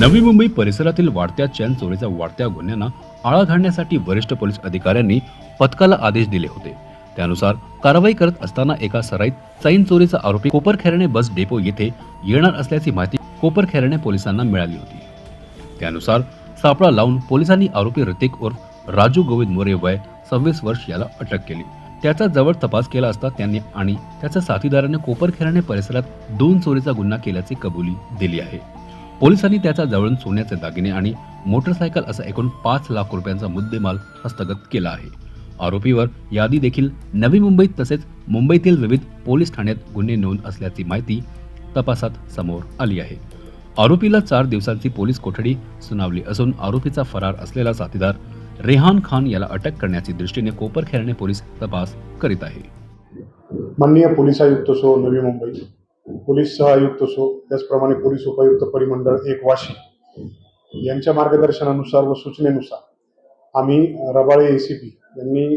नवी मुंबई परिसरातील वाढत्या चैन चोरीच्या वाढत्या गुन्ह्यांना आळा घालण्यासाठी वरिष्ठ पोलीस अधिकाऱ्यांनी पथकाला आदेश दिले होते. त्यानुसार कारवाई करत असताना एका सराईत चैन चोरीचा आरोपी कोपरखेरणे बस डेपो येथे येणार असल्याची माहिती कोपरखेरणे पोलिसांना मिळाली होती. त्यानुसार सापळा लावून पोलिसांनी आरोपी ऋतिक उर्फ राजू गोविंद मोरे वय सव्वीस वर्ष याला अटक केली. त्याचा जवळ तपास केला असता त्यांनी आणि त्याच्या साथीदाराने कोपरखेरणे परिसरात दोन चोरीचा गुन्हा केल्याची कबुली दिली आहे. पोलिसांनी त्याचा जवळून सोन्याचे दागिने आणि मोटरसायकल असा एकूण पाच लाख रुपयांचा मुद्देमाल हस्तगत केला आहे. आरोपीवर यादी देखील नवी मुंबईत तसेच मुंबईतील विविध पोलीस ठाण्यात गुन्हे नोंद असल्याची माहिती तपासात समोर आली आहे. आरोपीला चार दिवसांची पोलीस कोठडी सुनावली असून आरोपीचा फरार असलेला साथीदार रेहान खान याला अटक करण्याची दृष्टीने कोपरखेरणे पोलीस तपास करीत आहे. माननीय पोलीस आयुक्त सो नवी मुंबई. पोलीस सहआयुक्त सो त्याचप्रमाणे पोलीस उपायुक्त परिमंडळ एक वाशी यांच्या मार्गदर्शनानुसार व सूचनेनुसार आम्ही रबाळे ए सी पी यांनी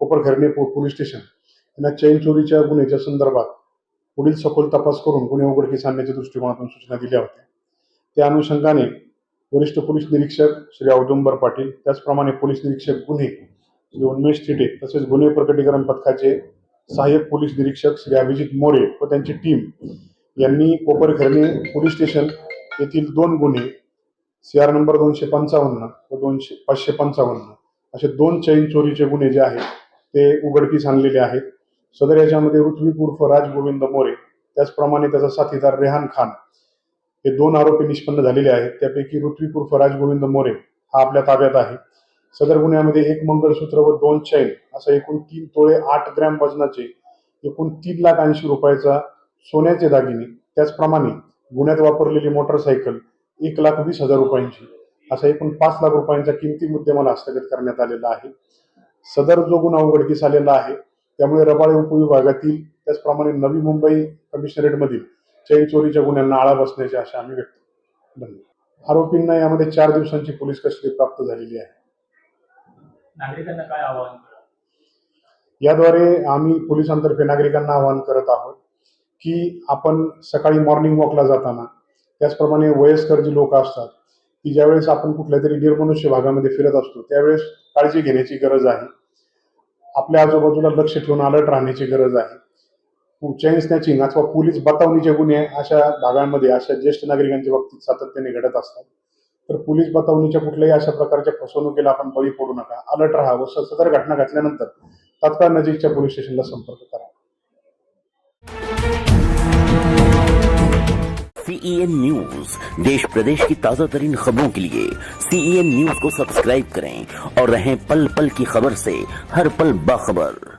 कोपरखर्णे पो पोलीस स्टेशन यांना चैन चोरीच्या गुन्ह्याच्या संदर्भात पुढील सखोल तपास करून गुन्हे उघडकीस आणण्याच्या दृष्टिकोनातून सूचना दिल्या होत्या. त्या अनुषंगाने वरिष्ठ पोलीस निरीक्षक श्री औदुंबर पाटील त्याचप्रमाणे पोलीस निरीक्षक गुन्हे श्री उन्मेश थिटे तसेच गुन्हे प्रकटीकरण पथकाचे सहाय्यक पोलीस निरीक्षक श्री अभिजित मोरे व त्यांची टीम यांनी कोपरखर्णे पोलीस स्टेशन येथील दोन गुन्हे सी आर नंबर दोनशे पंचावन्न व दोनशे पाचशे पंचावन्न असे दोन चैन चोरीचे गुन्हे जे आहेत ते उघडकीस आणलेले आहेत. सदर याच्यामध्ये ऋत्विक उर्फ राजगोविंद मोरे त्याचप्रमाणे त्याचा साथीदार रेहान खान हे दोन आरोपी निष्पन्न झालेले आहेत. त्यापैकी ऋत्विक उर्फ राजगोविंद मोरे हा आपल्या ताब्यात आहे. सदर गुन्ह्यामध्ये एक मंगळसूत्र व दोन चैन असं एकूण तीन तोळे आठ ग्रॅम वजनाचे एकूण तीन लाख ऐंशी रुपयाचा सोन्याचे दागिने. त्याचप्रमाणे गुन्ह्यात वापरलेली मोटरसायकल एक लाख वीस हजार रुपयांची असा एकूण पाच लाख रुपयांचा किमती मुद्देमाल हस्तगत करण्यात आलेला आहे. सदर जो गुन्हा उघडकीस आलेला आहे त्यामुळे रबाळे उपविभागातील त्याचप्रमाणे नवी मुंबई कमिशनरेटमधील चैन चोरीच्या गुन्ह्यांना आळा बसण्याची आशा आम्ही व्यक्त धन्यवाद. आरोपींना यामध्ये चार दिवसांची पोलीस कस्टडी प्राप्त झालेली आहे. नागरिकांना काय आवाहन करा याद्वारे आम्ही पोलिसांतर्फे नागरिकांना आवाहन करत आहोत की आपण सकाळी मॉर्निंग वॉकला जाताना त्याचप्रमाणे वयस्कर जी लोक असतात की ज्यावेळेस आपण कुठल्या तरी निर्मनुष्य भागामध्ये फिरत असतो त्यावेळेस काळजी घेण्याची गरज आहे. आपल्या आजूबाजूला लक्ष ठेवून अलर्ट राहण्याची गरज आहे. चेन स्नॅचिंग अथवा पोलीस बतावणीचे गुन्हे अशा भागांमध्ये अशा ज्येष्ठ नागरिकांच्या बाबतीत सातत्याने घडत असतात. तर पोलीस बतावणीच्या कुठल्याही अशा प्रकारच्या फसवणुकीला आपण बळी पडू नका. अलर्ट राहा व सदर घटना घडल्यानंतर तात्काळ नजीकच्या पोलीस स्टेशनला संपर्क करा. सीईएन न्यूज़ देश प्रदेश की ताज़ा तरीन खबरों के लिए सीईएन न्यूज़ को सब्सक्राइब करें और रहें पल पल की खबर से हर पल बाखबर।